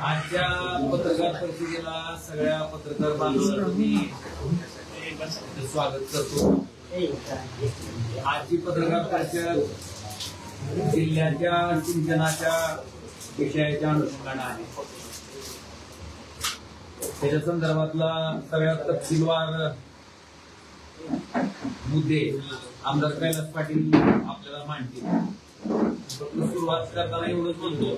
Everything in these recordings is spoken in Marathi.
आजच्या पत्रकार परिषदेला सगळ्या पत्रकार बांधवांनी स्वागत करतो. आजची पत्रकार परिषद जिल्ह्याच्या सिंचनाच्या विषयाच्या अनुषंगाने आहे त्याच्या संदर्भातला सगळ्यात तपशीलवार मुद्दे आमदार कैलास पाटील आपल्याला मांडतील फक्त सुरुवात करताना एवढंच म्हणतो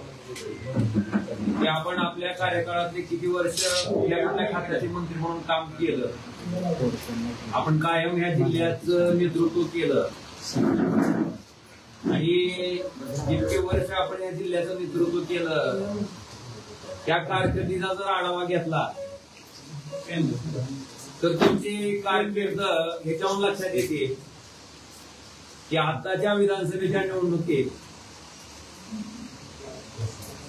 की आपण आपल्या कार्यकाळातले किती वर्ष या कुठल्या खात्याचे मंत्री म्हणून काम केलं? आपण कायम ह्या जिल्ह्याचं नेतृत्व केलं. आणि जितके वर्ष आपण या जिल्ह्याचं नेतृत्व केलं त्या कारकिर्दीचा जर आढावा घेतला तर तुमची कारकीर्द ह्याच्यावरून लक्षात येते. की आताच्या विधानसभेच्या निवडणुकीत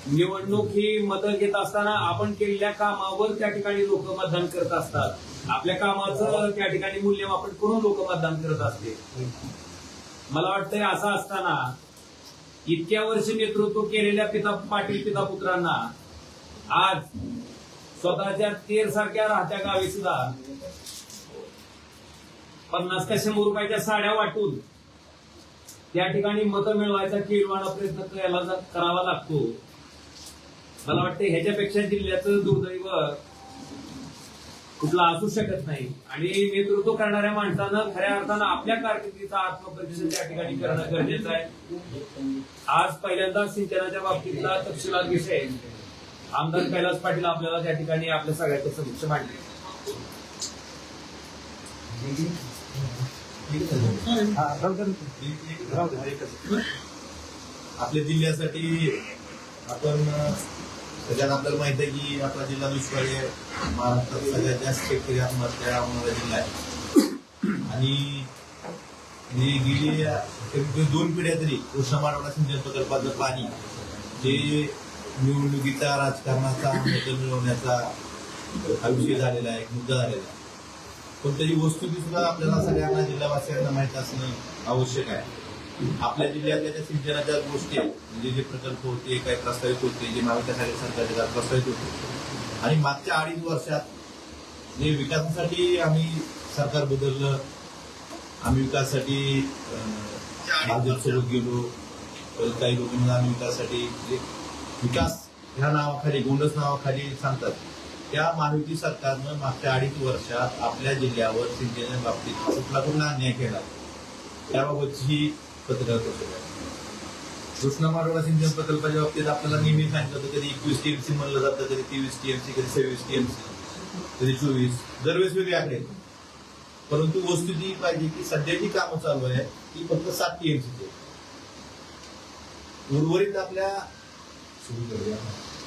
निवडणूक ही मतं घेत असताना आपण केलेल्या कामावर त्या ठिकाणी लोक मतदान करत असतात. आपल्या कामाचं त्या ठिकाणी मूल्यमापन करून लोक मतदान करत असते. मला वाटतंय असं असताना इतक्या वर्ष नेतृत्व केलेल्या पिता पाटील पिता पुत्रांना आज स्वतःच्या तेर सारख्या राहत्या गावी सुद्धा पन्नास ते शंभर रुपयाच्या साड्या वाटून त्या ठिकाणी मतं मिळवायचा किळवाडा प्रयत्न करायला करावा लागतो. मला वाटतं ह्याच्यापेक्षा जिल्ह्याचं दुर्दैव कुठला असू शकत नाही. आणि नेतृत्व करणाऱ्या माणसानं खऱ्या अर्थानं आपल्या कारकिर्दीचा आत्मपरिचय त्या ठिकाणी करणं गरजेचं आहे. आज पहिल्यांदा सिंचनाच्या बाबतीतला तपशिलात विषय. आमदार कैलास पाटील आपल्याला त्या ठिकाणी आपल्या सगळ्याच्या समक्ष मांडले आपल्या जिल्ह्यासाठी आपण सगळ्यात आपल्याला माहीत आहे की आपला जिल्हा दुष्काळी आहे. महाराष्ट्रात सगळ्यात जास्त शेतकरी आत्महत्या होणारा जिल्हा आहे. आणि गेली दोन पिढ्या तरी कृष्णा मारवाडा सिंचन प्रकल्पाचं पाणी ते निवडणुकीचा राजकारणाचा बदल मिळवण्याचा हा विषय झालेला आहे मुद्दा झालेला आहे. कोणत्याही त्याची वस्तुस्थिती सुद्धा आपल्याला सगळ्यांना जिल्हावासियांना माहीत असणं आवश्यक आहे. आपल्या जिल्ह्यातल्या ज्या सिंचनाच्या गोष्टी आहेत म्हणजे जे प्रकल्प होते काय प्रस्तावित होते जे महाविकास सरकारच्या प्रस्तावित होते. आणि मागच्या अडीच वर्षात जे विकासासाठी आम्ही सरकार बदललं आम्ही विकासासाठी भाजपसोबत गेलो परत काही लोकांना आम्ही विकासासाठी विकास ह्या नावाखाली गोंडस नावाखाली सांगतात. त्या महायुती सरकारनं मागच्या अडीच वर्षात आपल्या जिल्ह्यावर सिंचना बाबतीत कुठला कुठला अन्याय केला? त्याबाबतची ही पत्रकार परिषद कृष्णा मारोडा सिंचन प्रकल्पाच्या बाबतीत आपल्याला नेहमी सांगितलं होतं कधी एकवीस टीएमसी म्हणलं जातं कधी तेवीस टीएमसी कधी सव्वीस टीएमसी कधी चोवीस दरवेळेस वेगळे आहे परंतु वस्तू जी पाहिजे की सध्या जी कामं चालू आहे ती फक्त सात टीएमसी उर्वरित आपल्या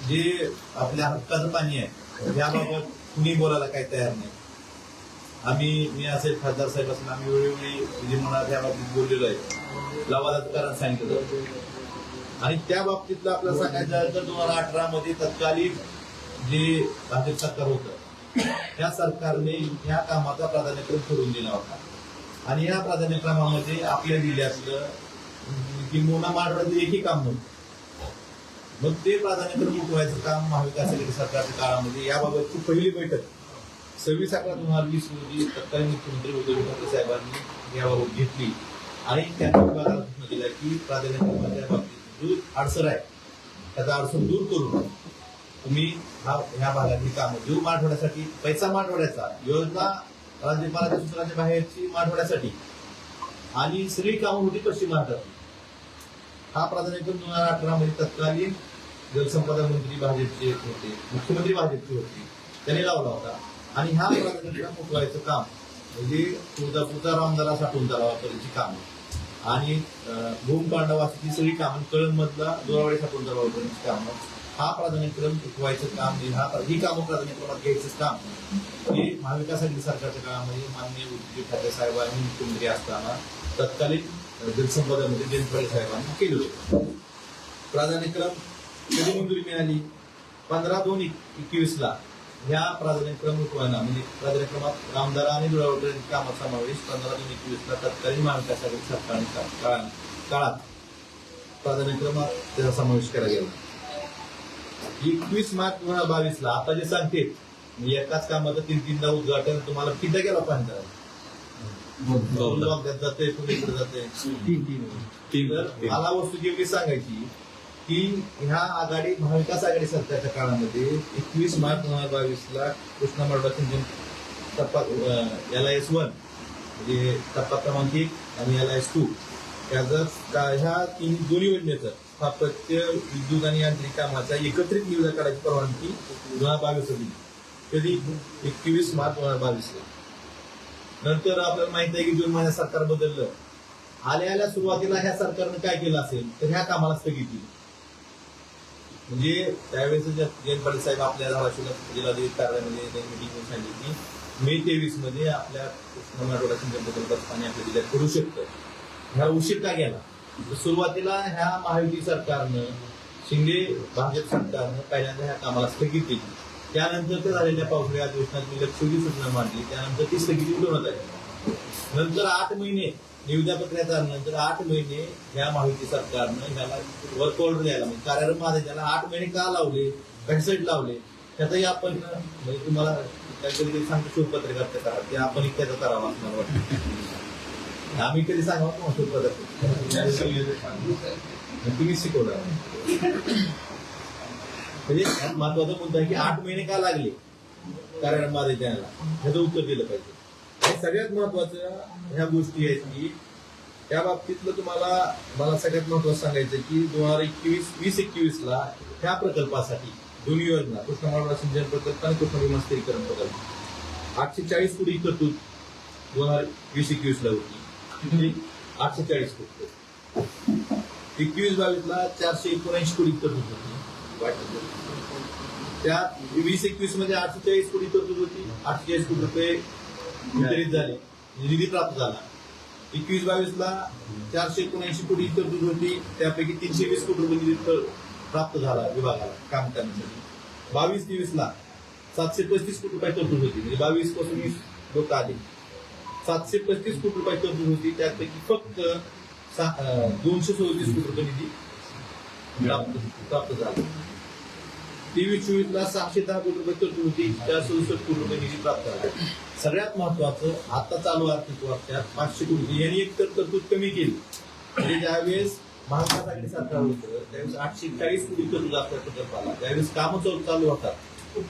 जे आपल्या हक्काचं पाणी आहे याबाबत कुणी बोलायला काही तयार नाही. आम्ही मी असे खासदार साहेब असून आम्ही वेळोवेळी विधी मंडळात या बाबतीत बोललेलो आहे. लवादाचं कारण सांगितलं. आणि त्या बाबतीतलं आपल्याला सांगायचं झालं तर दोन हजार अठरा मध्ये तत्कालीन जे भाजप सरकार होतं त्या सरकारने ह्या कामाचा प्राधान्यक्रम करून दिला होता. आणि या प्राधान्यक्रमामध्ये आपल्या जिल्ह्यातलं अं, किंबहुना महाराष्ट्रातलं एकही काम नव्हतं. मग ते प्राधान्यक्रम उठवायचं काम महाविकास आघाडी सरकारच्या काळामध्ये. याबाबतची पहिली बैठक सव्वीस अकरा दोन हजार वीस रोजी तत्कालीन मुख्यमंत्री उद्धव ठाकरे साहेबांनी याबाबत घेतली. आणि त्यांनी विभागाला सूचना की प्राधान्यक्रमाच्या बाबतीत जो अडसर आहे. त्याचा अडचण दूर करून तुम्ही हा ह्या भागातली कामं देऊ मराठवाड्यासाठी पैसा मराठवाड्याचा योजना राज्यपालाच्या सूचनाच्या बाहेरची मराठवाड्यासाठी आणि सगळी कामं होती पश्चिम महाराष्ट्रात हा प्राधान्यक्रम दोन हजार अठरा मध्ये तत्कालीन जलसंपदा मंत्री भाजपचे होते मुख्यमंत्री भाजपचे होते त्यांनी लावला होता. आणि ह्या प्राधान्यक्रम उठवायचं काम म्हणजे तुळजापूरचा रामदारा साठवून तलावापर्यंतची कामं. आणि अं, भूम पांडवाची सगळी कामं कळंबमधला दोरावडे साठवून तलावापर्यंतची कामं हा प्राधान्यक्रम चुकवायचं काम म्हणजे हा ही कामं प्राधान्यक्रमात घ्यायचं काम. हे महाविकास आघाडी सरकारच्या काळामध्ये माननीय उद्धव ठाकरे साहेबांनी मुख्यमंत्री असताना तत्कालीन जलसंपदा मंत्री जयंत साहेबांनी केलं होतं. प्राधान्यक्रम कधी मंजुरी मिळाली? पंधरा दोन एकवीस ला ह्या प्राधान्यक्रम रूपानं म्हणजे प्राधान्यक्रमात आमदार आणि जुळावकर कामात समावेश. पंधरा दोन एकवीसला तत्कालीन महाविकासातील सरकारने काळात प्राधान्यक्रमात त्याचा समावेश केला गेला. एकवीस मार्च दोन हजार बावीसला आता जे सांगते मी एकाच कामाचं तीन तीनदा उद्घाटन तुम्हाला किती गेला पाहिजे जाते इकडे जाते मला वस्तू एवढी सांगायची की ह्या आघाडी महाविकास आघाडी सरकारच्या काळामध्ये एकवीस मार्च दोन हजार बावीस ला कृष्णा मडबा सिंचन टप्पा एल आय एस वन म्हणजे टप्पा क्रमांक एक आणि एल आय एस टू त्याचा ह्या तीन दोन्ही योजनेचं स्थापत्य विद्युत आणि यांत्रिक कामाचा एकत्रित निविदा काढायची परवानगी दोन हजार बावीस दिली. कधी? एकवीस मार्च दोन हजार बावीस नंतर आपल्याला माहीत आहे की जून महिन्यात सरकार बदललं. आल्या आल्या सुरुवातीला ह्या सरकारनं काय केलं असेल? तर ह्या कामाला स्थगिती. म्हणजे त्यावेळेस जयंत पाटील साहेब आपल्या धाराशिवला जिल्हाधिकारी कार्यालयामध्ये त्यांनी मिटिंग सांगितली की मे तेवीसमध्ये आपल्या मराठवाडा सिंचन प्रकल्पात पाणी आपल्या जिल्ह्यात करू शकतं ह्या उशीर का गेला? सुरुवातीला ह्या महायुती सरकारनं शिंदे भाजप सरकारनं पहिल्यांदा ह्या कामाला स्थगित दिली त्यानंतर ते झालेल्या पावसाळ्या अधिवेशनात मी लक्षवेधी सूचना मांडली. त्यानंतर ती स्थगिती उठवण्यात आली नंतर आठ महिने निविदा पत्राच्या नंतर आठ महिने ह्या माहिती सरकारनं ह्याला वर्क ऑर्डर द्यायला म्हणजे कार्यक्रम त्याला आठ महिने का लावले कशासाठी लावले त्याचाही आपण म्हणजे तुम्हाला काहीतरी सांगतो शिवपत्रकार करा ते आपण त्याचा करावा असं वाटतं. आम्ही कधी सांगावं का शिवपत्रकार तुम्ही शिकवणार म्हणजे महत्त्वाचा मुद्दा आहे की आठ महिने का लागले कार्यरम माझ्या त्याला ह्याचं उत्तर दिलं पाहिजे. आणि सगळ्यात महत्वाचं ह्या गोष्टी आहेत की त्या बाबतीतलं तुम्हाला मला सगळ्यात महत्वाचं सांगायचं की दोन हजार एकवीस वीस एकवीस ला ह्या प्रकल्पासाठी दोन्ही योजना कृष्ण मालवा सिंचन प्रकल्प आणि कृष्ण विमस्तीकरण प्रकल्प. आठशे चाळीस कोटी तरतूद दोन हजार वीस एकवीस ला होती आठशे चाळीस कोटी एकवीस बावीसला चारशे एकोणऐंशी कोटी तरतूद होती. वाटत. त्या वीस एकवीसमध्ये आठशे चाळीस कोटी तरतूद होती. आठशे चाळीस कोटी रुपये वितरित झाले. निधी प्राप्त झाला. एकवीस बावीस ला चारशे एकोणऐंशी कोटी तरतूद होती त्यापैकी तीनशे वीस कोटी रुपये निधी तर प्राप्त झाला विभागाला काम करण्यासाठी. बावीस तेवीस ला सातशे पस्तीस कोटी रुपये तरतूद होती. म्हणजे बावीसपासून वीस लोक आले. सातशे पस्तीस कोटी रुपये तरतूद होती. त्यापैकी फक्त सा- दोनशे सदतीस कोटी रुपये निधी प्राप्त प्राप्त झाला. तेवीस चोवीस ला सहाशे दहा कोटी रुपये तरतूद होती. त्या सदुसष्ट कोटी रुपये निधी प्राप्त झाला. सगळ्यात महत्वाचं आता चालू आर्थिक वर्षात पाचशे कोटी यांनी एक तर तरतूद कमी केली. म्हणजे ज्यावेळेस महाविकास आघाडी सरकार होतं त्यावेळेस आठशे चाळीस कोटी तरतूद आपल्या प्रकल्पाला ज्यावेळेस कामं चालू चालू होतात.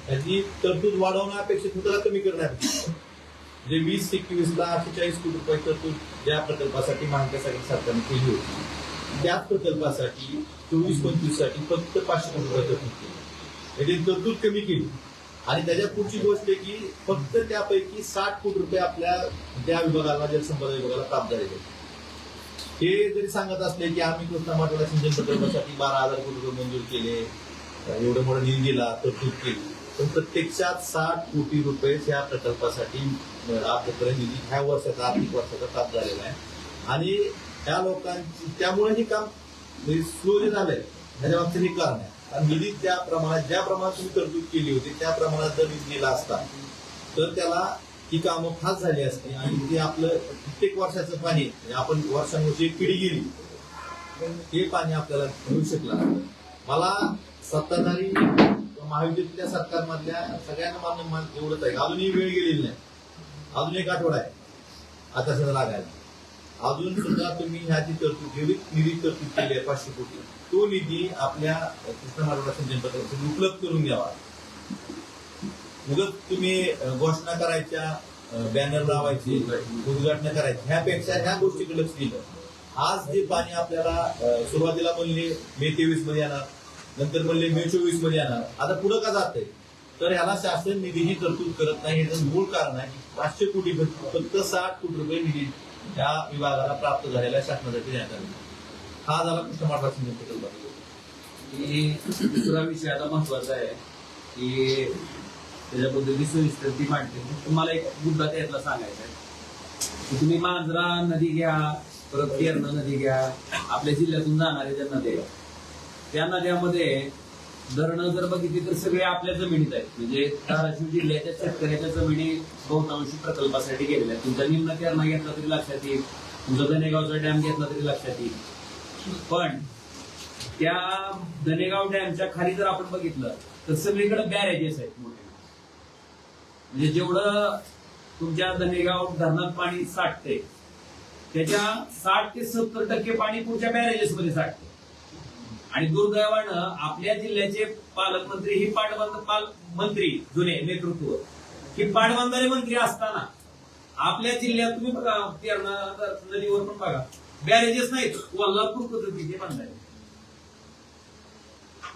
त्याची तरतूद वाढवणं अपेक्षित होतं कमी करण्यापेक्षा म्हणजे वीस एकवीस ला आठशे चाळीस कोटी रुपये तरतूद ज्या प्रकल्पासाठी महाविकास सरकारने केली होती त्याच प्रकल्पासाठी चोवीस पंचवीससाठी फक्त पाचशे कोटी रुपये तरतूद केली. म्हणजे त्याची तरतूद कमी केली. आणि त्याच्या पुढची गोष्ट आहे की फक्त त्यापैकी साठ कोटी रुपये आपल्या त्या विभागाला जलसंपदा विभागाला प्राप्त झालेले हे जरी सांगत असले की आम्ही कृष्णा माटोला सिंचन प्रकल्पासाठी बारा हजार कोटी रुपये मंजूर केले एवढं मोठा निधी दिला तरतूद केली. पण प्रत्यक्षात साठ कोटी रुपये ह्या प्रकल्पासाठी आपल्याकडे निधी ह्या वर्षाचा आर्थिक वर्षाचा प्राप्त झालेला आहे. आणि त्या लोकांची त्यामुळे हे काम म्हणजे स्लो झालंय. ह्याच्या बाबतीत हे कारण आहे. निधी त्या प्रमाणात ज्या प्रमाणात तुम्ही तरतूद केली होती त्या प्रमाणात जर निधी दिला असता तर त्याला ही कामं फास्ट झाली असती आणि ते आपलं प्रत्येक वर्षाचं पाणी म्हणजे आपण वर्षानुवर्षी पिढी गेली ते पाणी आपल्याला मिळू शकलं असतं. मला सत्ताधारी महायुतीतल्या सरकारमधल्या सगळ्यांना मान्य एवढंच आहे. अजूनही वेळ गेलेली नाही. अजून एक आठवडा आहे. आता सगळं लागायला. अजून सुद्धा तुम्ही ह्याची तरतूद निधी तरतूद केली आहे पाचशे कोटी तो निधी आपल्या कृष्ण मारोडा सिंचन उपलब्ध करून द्यावा. उगत तुम्ही घोषणा करायच्या बॅनर लावायचे उद्घाटन करायचे ह्यापेक्षा ह्या गोष्टीकडे लक्ष दिलं आज जे पाणी आपल्याला सुरुवातीला म्हणले मे तेवीसमध्ये येणार नंतर म्हणले मे चोवीसमध्ये येणार आता पुढे का जाते तर ह्याला शासन निधीची तरतूद करत नाही याचं मूळ कारण आहे पाचशे कोटी फक्त साठ कोटी रुपये निधी त्या विभागाला प्राप्त झालेल्या शासनासाठी देण्यात आले. हा झाला कृष्ण माठवा प्रकल्प दुसरा विषय आता महत्त्वाचा आहे की त्याच्याबद्दल सविस्तर ती मांडते तुम्हाला एक मुद्दा त्यातला सांगायचा आहे. की तुम्ही मांजरा नदी घ्या परत केरणं नदी घ्या आपल्या जिल्ह्यातून जाणारे ज्या नद्या त्या नद्यामध्ये धरणं जर बघितली तर सगळे आपल्या जमिनीत आहेत. म्हणजे धाराशिव जिल्ह्याच्या शेतकऱ्याच्या जमिनी बहुतांशी प्रकल्पासाठी गेलेल्या आहेत. तुमचा निम्न तेरणा घेतला तरी लक्षात येईल. तुमचा धनेगावचा डॅम घेतला तरी लक्षात येईल. पण त्या धनेगाव डॅमच्या खाली जर आपण बघितलं तर सगळीकडे बॅरेजेस आहेत मोठे. म्हणजे जेवढं तुमच्या धनेगाव धरणात पाणी साठते त्याच्या साठ ते सत्तर टक्के पाणी पुढच्या बॅरेजेस मध्ये साठते आणि दुर्दैवानं आपल्या जिल्ह्याचे पालकमंत्री ही पाटबंध पाल मंत्री जुने नेतृत्व ही पाटबंधारे मंत्री असताना आपल्या जिल्ह्यात तुम्ही बघा नदीवर पण बघा बॅरेजेस नाहीत कोल्हापूर पद्धतीचे बांधारे.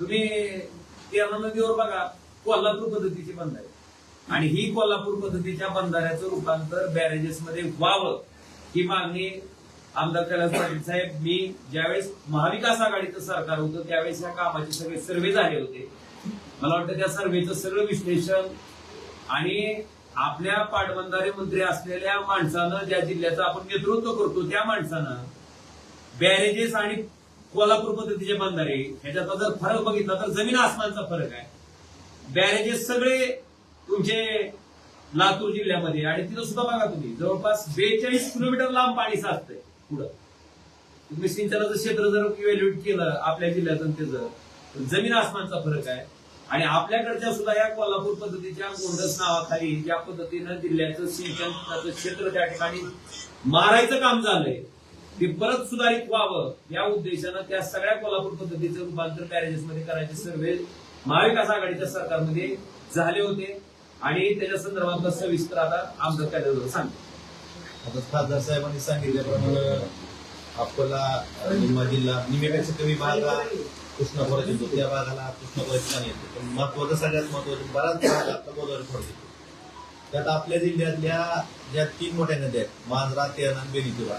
तुम्ही तेरणा नदीवर बघा कोल्हापूर पद्धतीचे बंधारे. आणि ही कोल्हापूर पद्धतीच्या बंधाऱ्याचं रूपांतर बॅरेजेस मध्ये व्हावं ही मागणी आमदार कैलास पाटील साहेब मी ज्यावेळेस महाविकास आघाडीचं सरकार होतं त्यावेळेस या कामाचे सगळे सर्वे झाले होते. मला वाटतं त्या सर्वेचं सगळं विश्लेषण आणि आपल्या पाटबंधारे मंत्री असलेल्या माणसानं ज्या जिल्ह्याचं आपण नेतृत्व करतो त्या माणसानं बॅरेजेस आणि कोल्हापूर पद्धतीचे बंधारे ह्याच्यातला जर फरक बघितला तर जमीन आसमानचा फरक आहे. बॅरेजेस सगळे तुमचे लातूर जिल्ह्यामध्ये आणि तिथं सुद्धा बघा तुम्ही जवळपास बेचाळीस किलोमीटर लांब पाणी साचतंय. पुढं. तुम्ही सिंचनाचं क्षेत्र जर इव्हॅल्युएट केलं आपल्या जिल्ह्यातून त्याचं जमीन आसमानचा फरक आहे. आणि आपल्याकडच्या सुद्धा या कोल्हापूर पद्धतीच्या गोंडस नावाखाली ज्या पद्धतीनं जिल्ह्याचं सिंचनाचं क्षेत्र त्या ठिकाणी मारायचं काम झालंय ते परत सुधारित व्हावं या उद्देशानं त्या सगळ्या कोल्हापूर पद्धतीचं रूपांतर बॅरेजेसमध्ये करायचे सर्वे महाविकास आघाडीच्या सरकारमध्ये झाले होते. आणि त्याच्या संदर्भात सविस्तर आता आमदार काय सांगतो. आता खासदार साहेबांनी सांगितल्याप्रमाणे आपला निम्मा जिल्हा निम्यापेक्षा कमी भाग हा कृष्णा येतो त्या भागाला कृष्णा खोऱ्यात पाणी पण महत्वाचं सगळ्यात महत्वाचं बराच भाग आपला गोदावरी खोऱ्यात येतो. त्यात आपल्या जिल्ह्यातल्या ज्या तीन मोठ्या नद्या आहेत मांजरा तेरणा आणि बेनीचुरा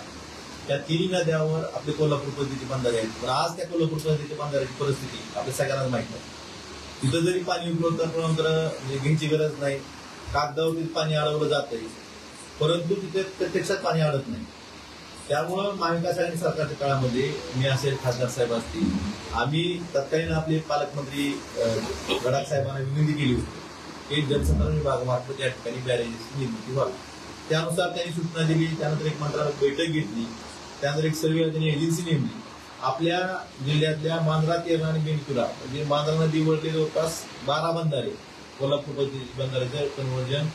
त्या तिन्ही नद्यावर आपले कोल्हापूर पद्धतीचे बंधारे आहेत. पण आज त्या कोल्हापूर पद्धतीच्या बंधाऱ्याची परिस्थिती आपल्या सगळ्यांनाच माहीत नाही. तिथं जरी पाणी उपलब्ध तर म्हणजे घ्यायची गरज नाही. कागदावरती पाणी अडवलं जातंय. परंतु तिथे प्रत्यक्षात पाणी अडत नाही. त्यामुळं महाविकास आघाडी सरकारच्या काळामध्ये मी असेल खासदार साहेब असतील आम्ही तत्कालीन आपले पालकमंत्री गडाख साहेबांना विनंती केली होती की जलसंधारण विभागामार्फत त्या ठिकाणी बॅरेजेसची निर्मिती व्हावी. त्यानुसार त्यांनी सूचना दिली त्यानंतर एक मंत्रालयात बैठक घेतली त्यानंतर एक सर्वे त्यांनी एजन्सी नेमली. आपल्या जिल्ह्यातल्या मांजरा तेरणा आणि बेनकुरा म्हणजे मांजरा नदी वळले जवळपास बारा बंधारे कोल्हापूर बंधाऱ्याचं कन्वर्जन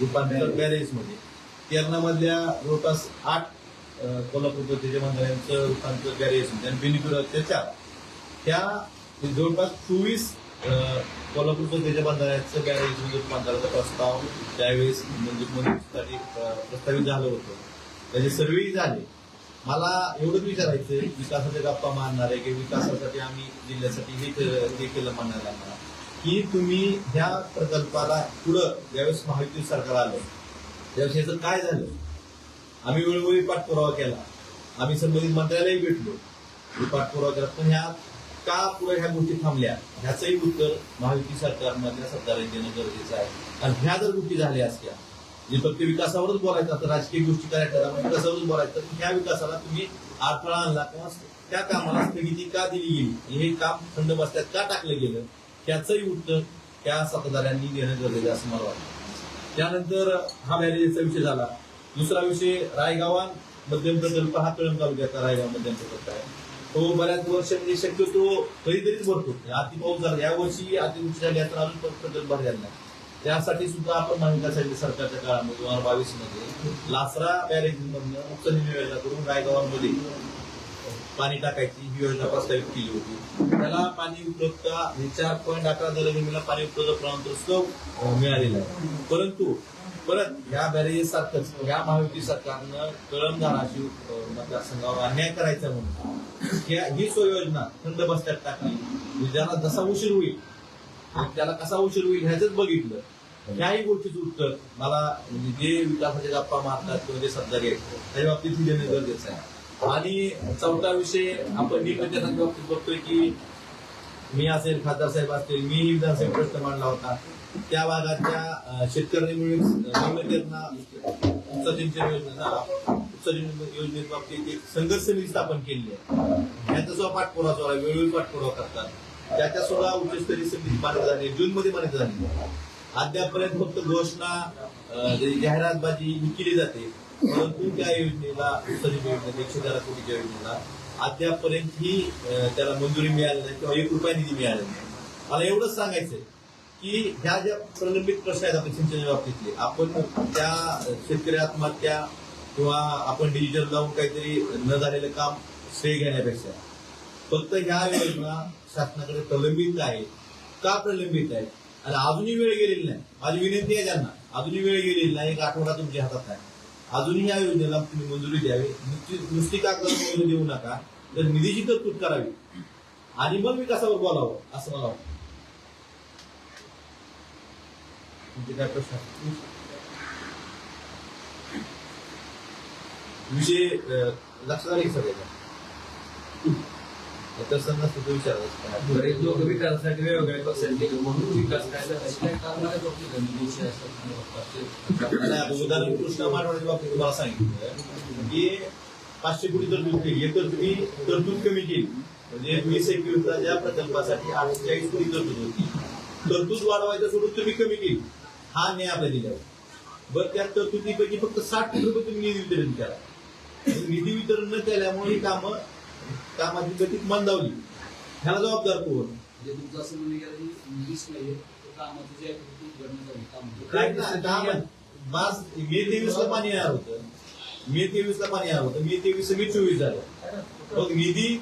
रूपांतर बॅरेजमध्ये जवळपास आठ कोल्हापूरचं कोल्हापूर पद्धतीच्या रूपांतर बॅरेजमध्ये आणि बेनिकुराच्या चार त्या जवळपास चोवीस अं, कोल्हापूर पद्धतीच्या बंधाऱ्याचं बॅरेजमध्ये रूपांतराचा प्रस्ताव त्यावेळेस म्हणजे मंजुरीसाठी प्रस्तावित झालं होतं. त्याचे सर्वेही झाले. मला एवढंच विचारायचं विकासाच्या गप्पा मारणार आहे की विकासासाठी आम्ही जिल्ह्यासाठी हे केलं हे केलं म्हणणार आम्हाला. की तुम्ही ह्या प्रकल्पाला पुढं ज्यावेळेस महायुती सरकार आलं त्यावेळेस याचं काय झालं? आम्ही वेळोवेळी पाठपुरावा केला. आम्ही संबंधित मंत्र्यालाही भेटलो. पाठपुरावा केला. पण ह्या का पुढे ह्या गोष्टी थांबल्या? ह्याचंही उत्तर महायुती सरकारमधल्या सरकारने देणं गरजेचं आहे. आणि ह्या जर गोष्टी झाल्या असत्या जे फक्त विकासावरच बोलायचं तर राजकीय गोष्टी करायच्या आपण विकासावरच बोलायचं तर ह्या विकासाला तुम्ही अडथळा आणला किंवा त्या कामाला स्थगिती का दिली गेली? हे काम थंड बसल्यात का टाकलं गेलं? त्याचंही उत्तर त्या सत्ताधाऱ्यांनी देणं गरजेचं आहे असं मला वाटतं. त्यानंतर हा बॅरेजचा विषय झाला. दुसरा विषय रायगावात मध्यम प्रकल्प हा कळंब तालुक्याचा रायगाव मध्यम प्रकल्प आहे. तो बऱ्याच वर्ष म्हणजे शक्यतो कधीतरीच भरतो. अति पाऊस झाला. यावर्षी अतिवृष्टी झाली तर अजून पण प्रकल्प भरलेला नाही. त्यासाठी सुद्धा आपण महाविकासाठी सरकारच्या काळामध्ये दोन हजार बावीसमध्ये लासरा बॅरेज मधनं उपसा करून रायगावांमध्ये पाणी टाकायची ही योजना प्रस्तावित केली होती. त्याला पाणी उपलब्धता हे चार पॉईंट अकरा दरम्याला पाणी उपलब्ध प्रमाण मिळालेला आहे. परंतु परत या बॅरेजेस सारखंच या महायुती सरकारनं कळम धाराशिव मतदारसंघावर अन्याय करायचा म्हणून ही ही सोययोजना थंड बसत्यात टाकली. ज्याला जसा उशीर होईल त्याला कसा उशीर होईल ह्याच बघितलं. त्याही गोष्टीचं उत्तर मला म्हणजे जे विकासाच्या गप्पा मारतात किंवा जे सत्ता घ्यायचं त्याच्या बाबतीत देणं गरजेचं आहे. आणि चौथा विषय आपण निकटच्या बाबतीत बघतोय की मी असेल खासदार साहेब असतील मी विधानसभेत प्रश्न मांडला होता. त्या भागाच्या अं, शेतकऱ्यांनी मिळून नियमितना योजना योजने बाबतीत एक संघर्ष समिती स्थापन केली आहे. यांचा सुद्धा पाठपुरावा चालू आहे वेळोवेळी पाठपुरावा करतात. त्याच्या सुद्धा उच्चस्तरीय समिती मान्यता झाली जून मध्ये मान्यता झाली अद्यापर्यंत फक्त घोषणा जाहिरातबाजी ही केली जाते. परंतु त्या योजनेला सजीव योजनेला एकशे तेरा कोटीच्या योजनेला अद्यापर्यंत ही त्याला मंजुरी मिळाली नाही किंवा एक रुपया निधी मिळाला नाही. मला एवढंच सांगायचंय की ह्या ज्या प्रलंबित प्रश्न आहेत आपण सिंचनाच्या बाबतीतले आपण त्या शेतकरी आत्महत्या किंवा आपण डिजिटल लावून काहीतरी न झालेलं काम श्रेय घेण्यापेक्षा फक्त ह्या योजना शासनाकडे प्रलंबित आहे का प्रलंबित आहे आणि अजूनही वेळ गेलेली नाही. माझी विनंती आहे त्यांना अजूनही वेळ गेलेली नाही एक आठवडा तुमच्या हातात आहे. अजूनही या योजनेला तुम्ही मंजुरी द्यावी. नुसती नुसती मंजुरी देऊ नका? तर निधीची तरतूद करावी. आणि मग विकासावर बोलावं असं मला वाटतं. तुमचे काय प्रश्न विषय लक्षात आले सगळ्या तर संघ सुद्धा विचारायचं बरेच लोक विकासासाठी वेगवेगळ्या पक्षांचे म्हणून विकास काय आता उदाहरण कृष्णा मारवाडीच्या बाबतीत तुम्हाला सांगितलं की पाचशे कोटी तरतूद केली. हे तरतुदी तरतूद कमी केली. म्हणजे वीस एकवीसच्या प्रकल्पासाठी अठ्ठेचाळीस कोटी तरतूद होती तरतूद वाढवायचं सोडून तुम्ही कमी केली. हा न्याय आपल्या दिल्यावर बरं त्या तरतुदीपैकी फक्त साठ कोटी रुपये तुम्ही निधी वितरण केला. निधी वितरण न केल्यामुळे ही कामं कामाची गती मंदावली. ह्याला जबाबदार कोण? म्हणजे तुमचं असं म्हणणं गेलं की इंग्लिश नाहीये तर कामाचं जे आहे ते उघडण्यात आलं काम काय ना, दहा महिने. मार्च मे तेवीस ला पाणी येणार होतं. मे तेवीस ला पाणी येणार होतं. मे तेवीस मे चोवीस झालं. मग निधी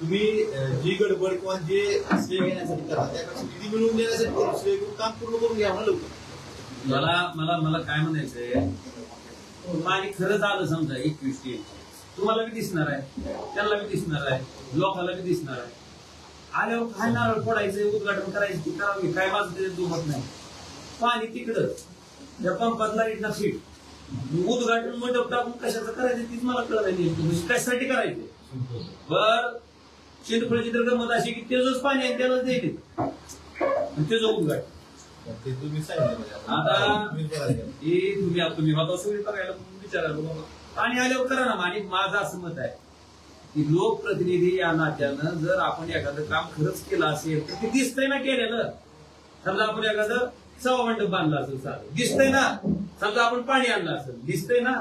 तुम्ही अं, जी गडबड किंवा जे श्रेय घेण्यासाठी करा त्यापेक्षा निधी मिळवून देण्यासाठी करून श्रेय घेऊन काम पूर्ण करून घ्या म्हणलं लवकर. मला मला मला काय म्हणायचंय? पाणी खरंच आलं समजा एकवीस टी तुम्हाला बी दिसणार आहे. त्यांना बी दिसणार आहे. लोकांना बी दिसणार आहे. आल्यावर काय नारळ फोडायचं उद्घाटन करायचं की करावं काय माझं त्याच्यात दुमत नाही. पाणी तिकडं. त्या पंपातला इथला सीट उद्घाटन मंडप टाकून कशाचं करायचं तीच मला कळलं नाही. कशासाठी करायचं? बर. चिंतफळची तर गमत अशी की त्याचंच पाणी आहे त्यालाच द्यायचे. त्याचं उद्घाटन. ते तुम्ही सांगितलं. आता- तुम्ही. हे तुम्ही आता तुम्ही होता सगळी म्हणून विचारायला पाणी आल्यावर करा ना आणि माझं असं मत आहे की लोकप्रतिनिधी या नात्यानं जर आपण एखादं काम खरंच केलं असेल तर ते दिसतंय ना केलेलं. समजा आपण एखादं सवा मंडप बांधला असेल साधं दिसतंय ना. समजा आपण पाणी आणलं असेल दिसतंय ना.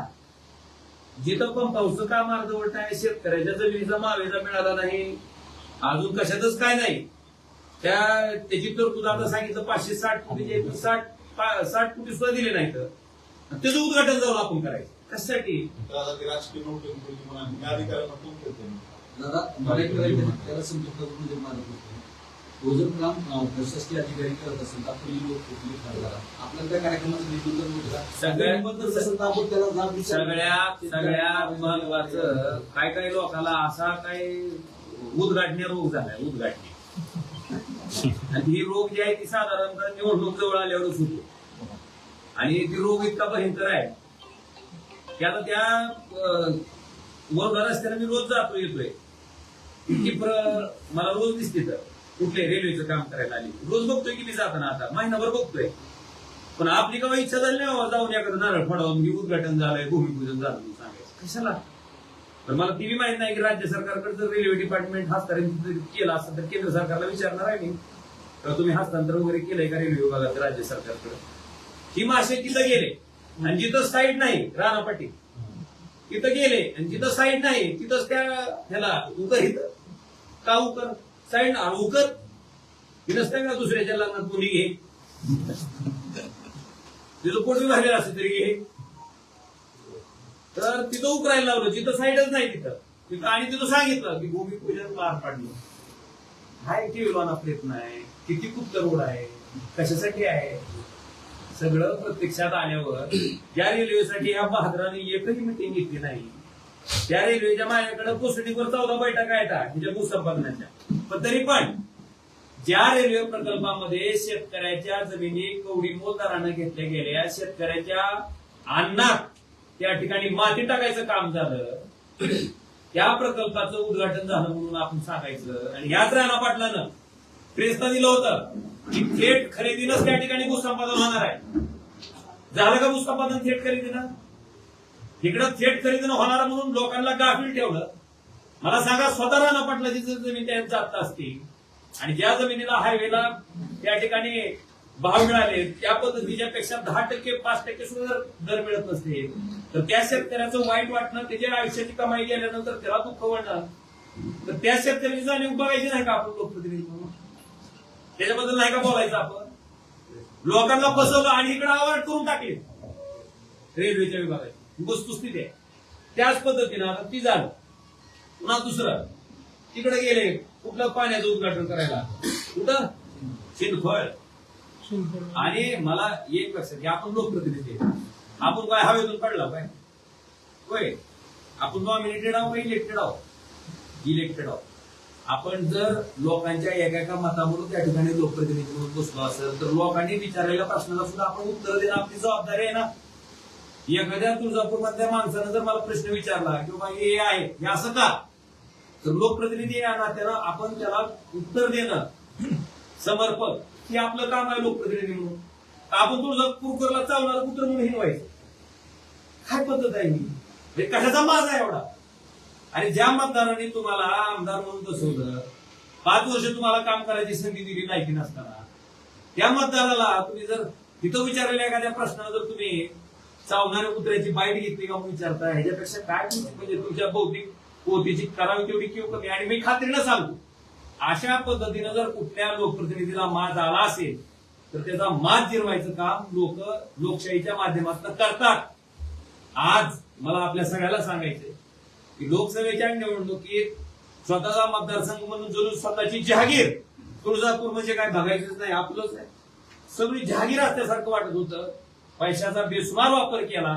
जिथं पंप हाऊसचं काम अर्धवट आहे शेतकऱ्याच्या जमिनीचा मावेजा मिळाला नाही. अजून कशातच काय नाही. त्या त्याची तरतूद आता सांगितलं पाचशे साठ कोटी साठ पा- साठ कोटी सुद्धा दिले नाही तर त्याचं उद्घाटन जाऊन आपण करायचं. कशासाठी? तर आता ते राजकीय नोटंकी म्हणा, न्यायाधिकरणाला फोन करते मी. दादा मला एक करायचं आहे, त्याला संतुष्ट करून जे मानत होते तो जर काम प्रशासकीय अधिकारी करत असेल तर आपण लोक आपल्याला त्या कार्यक्रमाचं निबंधन होतं का? सगळ्या- निबंधन असेल तर आपण त्याला जाब विचारू. सगळ्या सगळ्यात महत्वाचं काय काय लोकांना असा काय उद्घाटने रोग झालाय उद्घाटने. आणि ही रोग जी आहे ती साधारणतः निवडणूक जवळ आल्यावरच होतो. आणि ती रोग इतका भयंकर आहे की आता त्या अं, वर असताना मी रोज जातो येतोय. की प्र- मला रोज दिसते तर कुठले रेल्वेचं काम करायला आली. रोज बघतोय की मी जाताना आता. महिनाभर बघतोय. पण आपली केव्हा इच्छा झाली नाही जाऊन एखादं नारळ फोडावं. मी उद्घाटन झालंय भूमिपूजन झालं म्हणून सांगायचं. कशाला? तर मला ती बी माहीत नाही की राज्य सरकारकडे जर रेल्वे डिपार्टमेंट हस्तांतरित केलं असतं तर केंद्र सरकारला विचारणार आहे मी. तर तुम्ही हस्तांतर वगैरे केलंय का रेल्वे विभागात राज्य सरकारकडे? ही मासे तिथं गेले. आणि जिथं साईड नाही रानापाटी तिथं गेले आणि जिथं साईड नाही तिथंच त्या ह्याला उकर इथं. का उकर? साईड उकर? तिथंच त्या का दुसऱ्याच्या लग्नात कोणी घे? तिथं पोट बी भरलेलं असं तरी घे? तर तिथं उकरायला लावलं. जिथं साईडच नाही तिथं. तिथं आणि तिथं सांगितलं की भूमिपूजन पार पाडलं. हाय टीव्हीला प्रयत्न आहे किती कुप्त रोड आहे. कशासाठी आहे? सगळं प्रत्यक्षात आल्यावर या रेल्वेसाठी या बहादराने एकही मिटिंग घेतली नाही. त्या रेल्वेच्या माझ्याकडे कोसडीवर चौदा बैठका आहेत तिच्या भूसंपादनाच्या. पण तरी पण ज्या रेल्वे प्रकल्पामध्ये शेतकऱ्याच्या जमिनी कवडी मोलदारानं घेतल्या गेल्या शेतकऱ्याच्या अन्नात त्या ठिकाणी माती टाकायचं काम झालं त्या प्रकल्पाचं उद्घाटन झालं म्हणून आपण सांगायचं. आणि याच राणा पाटलानं प्रेसला दिलं होतं. की थेट खरेदीनच त्या ठिकाणी भूसंपादन होणार आहे. झालं का भूसंपादन थेट खरेदीनं? इकडं थेट खरेदीनं होणार म्हणून लोकांना गाफील ठेवलं. मला सांगा स्वतः राणा पाटलाची जर जमीन त्यात आता असतील आणि ज्या जमिनीला हायवेला त्या ठिकाणी भाव मिळाले त्या पद्धतीच्या पेक्षा दहा टक्के पाच टक्के सुद्धा जर दर मिळत नसते. तर त्या शेतकऱ्याचं वाईट वाटणं त्याच्या आयुष्याची कमाई गेल्यानंतर त्याला दुःख वाटणार तर त्या शेतकऱ्याची जाणीव बघायची नाही का आपण लोकप्रतिनिधी म्हणून त्याच्याबद्दल नाही का बोलायचं आपण? लोकांना फसवलं आणि इकडे आवाज करून टाकले. रेल्वेच्या विभागाची. वस्तुस्थिती आहे त्याच पद्धतीनं आता ती झालं. पुन्हा दुसरं. तिकडे गेले कुठलं पाण्याचं उद्घाटन करायला? कुठं? सिंधफळ आणि मला एक लक्षात घ्या आपण लोकप्रतिनिधी आपण काय हवेतून पडला काय होय. आपण नॉमिनेटेड आहोत का इलेक्टेड आहोत? इलेक्टेड आहोत. आपण जर लोकांच्या एका एका मतामधून त्या ठिकाणी लोकप्रतिनिधी म्हणून बसलो असेल तर लोकांनी विचारलेल्या प्रश्नाला सुद्धा आपण उत्तर देणं आपली जबाबदारी आहे ना? एखाद्या तुळजापूर मधल्या माणसानं जर मला प्रश्न विचारला किंवा हे आहे हे असं का? तर लोकप्रतिनिधी या नात्यानं आपण त्याला उत्तर देणं समर्पक. हे आपलं काम आहे लोकप्रतिनिधी म्हणून. आपण तुळजापूरला चालणार कुत्र म्हणून हिनवायचं काय पद्धत आहे ही? म्हणजे कशाचा माझा आहे एवढा? आणि ज्या मतदारांनी तुम्हाला आमदार म्हणून बसवलं पाच वर्ष तुम्हाला काम करायची संधी दिली लायकी नसताना त्या मतदाराला तुम्ही जर तिथं विचारलेल्या एखाद्या प्रश्नाला जर तुम्ही चावणाऱ्या कुत्र्याची बाईट घेतली का विचारता ह्याच्यापेक्षा काय म्हणजे तुमच्या बौद्धिक पोतीची करावी तेवढी किंवा कमी. आणि मी खात्रीनं सांगतो अशा पद्धतीनं जर कुठल्या लोकप्रतिनिधीला माज आला असेल तर त्याचा माज जिरवायचं काम लोक लोकशाहीच्या माध्यमातून करतात. आज मला आपल्या सगळ्याला सांगायचंय की लोकसभेच्या निवडणुकीत स्वतःचा मतदारसंघ म्हणून जणू स्वतःची जहागीर तुळजापूर म्हणजे काय बघायचंच नाही आपलंच आहे. सगळी जहागीर असल्यासारखं वाटत होतं. पैशाचा बेसुमार वापर केला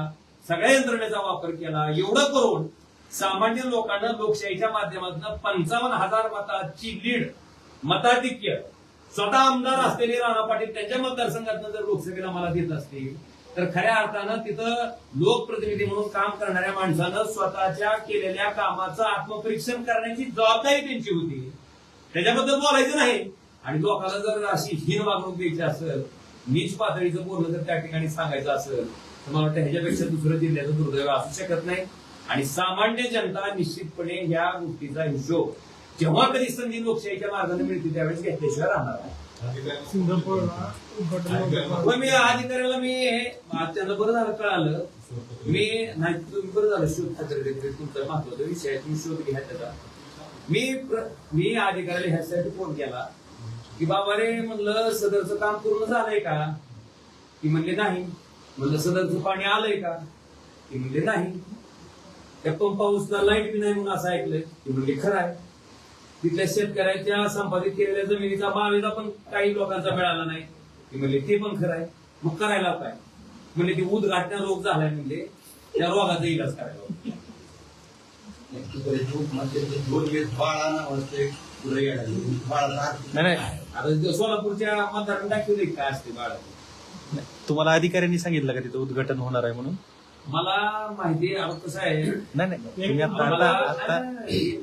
सगळ्या यंत्रणेचा वापर केला एवढं करून सामान्य लोकांना लोकशाहीच्या माध्यमातून पंचावन्न हजार मताची लीड मताधिक्य स्वतः आमदार असलेले राणा पाटील त्यांच्या मतदारसंघातनं जर लोकसभेला मला देत असतील तर खऱ्या अर्थानं तिथं लोकप्रतिनिधी म्हणून काम करणाऱ्या माणसानं स्वतःच्या केलेल्या कामाचं आत्मपरीक्षण करण्याची जबाबदारी त्यांची होती. त्याच्याबद्दल बोलायचं नाही. आणि लोकांना जर अशी हीन वागणूक द्यायची असेल नीच पातळीचं बोलणं जर त्या ठिकाणी सांगायचं असेल तर मला वाटतं ह्याच्यापेक्षा दुसरं जिल्ह्याचं दुर्दैव असू शकत नाही. आणि सामान्य जनता निश्चितपणे या गोष्टीचा हिशोब जेव्हा कधी संधी लोकशाहीच्या मार्गाने मिळते त्यावेळेस घेतल्याशिवाय राहणार आहे सिंगापूरला मी अधिकाऱ्याला मी त्यांना बरं झालं कळालं. मी नाही तुम्ही बरं झालं शोध खात्री देते तुमचा महत्त्वाचा विषय आहे तुम्ही शोध घ्या त्याचा. मी मी अधिकाऱ्याला ह्यासाठी फोन केला की बाबा रे म्हणलं सदरचं काम पूर्ण झालंय का? ती म्हणले नाही. म्हणलं सदरचं पाणी आलंय का? ती म्हणले नाही. त्या पंप हाऊसला लाइट बी नाही म्हणून असं ऐकलंय. ती म्हणले खरं आहे. तिथल्या शेतकऱ्याच्या संपादित केलेल्या जमिनीचा बावीला पण काही लोकांचा मिळाला नाही. ती म्हणले ते पण खरं आहे. मग करायला काय? म्हणजे ते उदघाटना रोग झालाय म्हणजे त्या रोगाचा इलाज करायला. सोलापूरच्या मतदारांना दाखवले काय असते बाळा. तुम्हाला अधिकाऱ्यांनी सांगितलं का तिथं उद्घाटन होणार आहे म्हणून? मला माहिती कसं आहे. नाही नाही.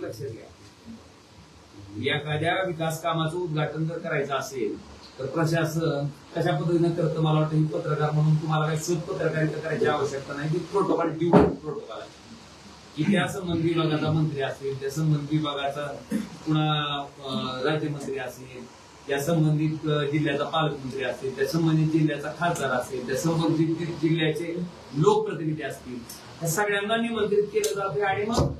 लक्षात घ्या. एखाद्या विकास कामाचं उद्घाटन जर करायचं असेल तर प्रशासन कशा पद्धतीने करतं? मला वाटतं ही पत्रकार म्हणून तुम्हाला काही शोध पत्रकारिता करायची आवश्यकता नाही. ती प्रोटोकॉल ड्यू प्रोटोकॉल आहे. की त्या संबंधी विभागाचा मंत्री असेल त्या संबंधी विभागाचा पुन्हा राज्यमंत्री असेल त्या संबंधित जिल्ह्याचा पालकमंत्री असेल त्या संबंधित जिल्ह्याचा खासदार असेल त्या संबंधित जिल्ह्याचे लोकप्रतिनिधी असतील या सगळ्यांना निमंत्रित केलं जाते आणि मग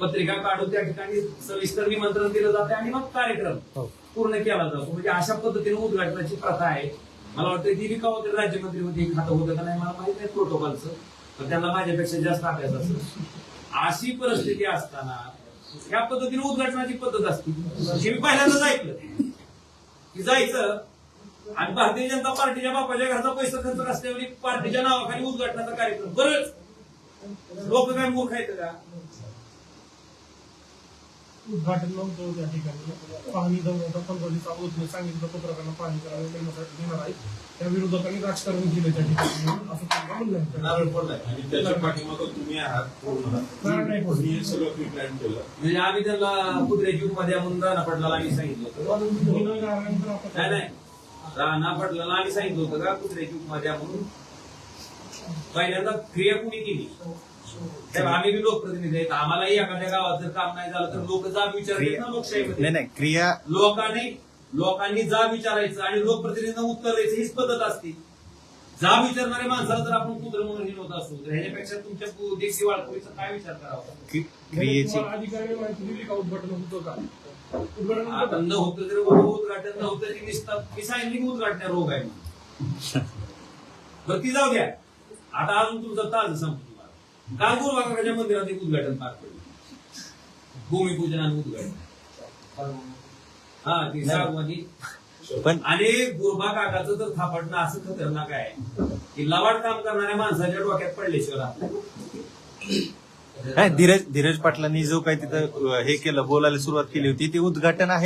पत्रिका काढून त्या ठिकाणी सविस्तर निमंत्रण दिलं जाते आणि मग कार्यक्रम हो. पूर्ण केला जातो. म्हणजे अशा पद्धतीने उद्घाटनाची प्रथा आहे. मला वाटतं ती का होते राज्यमंत्रीमध्ये एक खातं होतं का नाही मला माहीत नाही प्रोटोकॉलचं. पण त्यांना माझ्यापेक्षा जास्त अभ्यास असेल. अशी परिस्थिती असताना या पद्धतीने उद्घाटनाची पद्धत असते. हे मी पहिल्यांदाच ऐकलं. की जायचं आणि भारतीय जनता पार्टीच्या बापाच्या घरचा पैसा खर्च रस्त्यावर पार्टीच्या नावाखाली उद्घाटनाचा कार्यक्रम. बरंच. लोक काय मूर्ख आहेत का? उद्घाटन नव्हतं त्या ठिकाणी. पाहणी होता पंधरा दिवस सांगितलं पत्रकारांना पाहणी करायला देण्यासाठी देणार आहे. त्या विरोधकांनी राजकारण केलं त्या ठिकाणी. असं त्यांना आहे. नारळ पडलाय आणि त्याच्या पाठीमागं तुम्ही आहात पूर्ण. नारळ नाही पडलं. तुम्ही सगळं प्रिप्लॅन केलं. म्हणजे आम्ही त्यांना कुत्र्याची मध्ये म्हणून राणा पडला आम्ही सांगितलं होतं. गुन्हेगारांवर आपण- नाही नाही. राणा पडला आम्ही सांगितलं होतं का कुत्र्याची मध्ये म्हणून पहिल्यांदा क्रिया कुणी केली? तेव्हा आम्ही बी लोकप्रतिनिधी आहेत. आम्हालाही एखाद्या गावात जर काम नाही झालं तर लोक जाब विचारतात ना नाही लोकशाहीमध्ये. नाही क्रिया लोकांनी लोकांनी जा विचारायचं आणि लोकप्रतिनिधींना उत्तर द्यायचं हीच पद्धत असते. जा विचारणाऱ्या माणसाला जर आपण कुत्र म्हणून हिनवत असू तर ह्याच्यापेक्षा तुमच्या पु- देशी वाळकरीचा काय विचार करावा? क्रि- क्रियेची माहिती दिली का उद्घाटन होतं का? उद्घाटन होतं आता का? न होतं जर उद्घाटन नव्हतं की निसतात मी सांगितलं की उद्घाटन रोग आहे म्हणून. बरं ती जाऊ द्या. आता अजून तुमचं ताज सांगतो काल गुरुवाकाच्या मंदिरात एक उद्घाटन पार पडलं. भूमिपूजन आणि उद्घाटन. हा ती सागवानी पण आणि गुरबा काकाचं तर थापटणं असं खतरनाक आहे. की लवाड काम करणाऱ्या माणसाच्या डोक्यात पडल्याशिवाय धीरज धीरज पाटलांनी जो काही तिथं हे केलं बोलायला सुरुवात केली होती ते उद्घाटन आहे.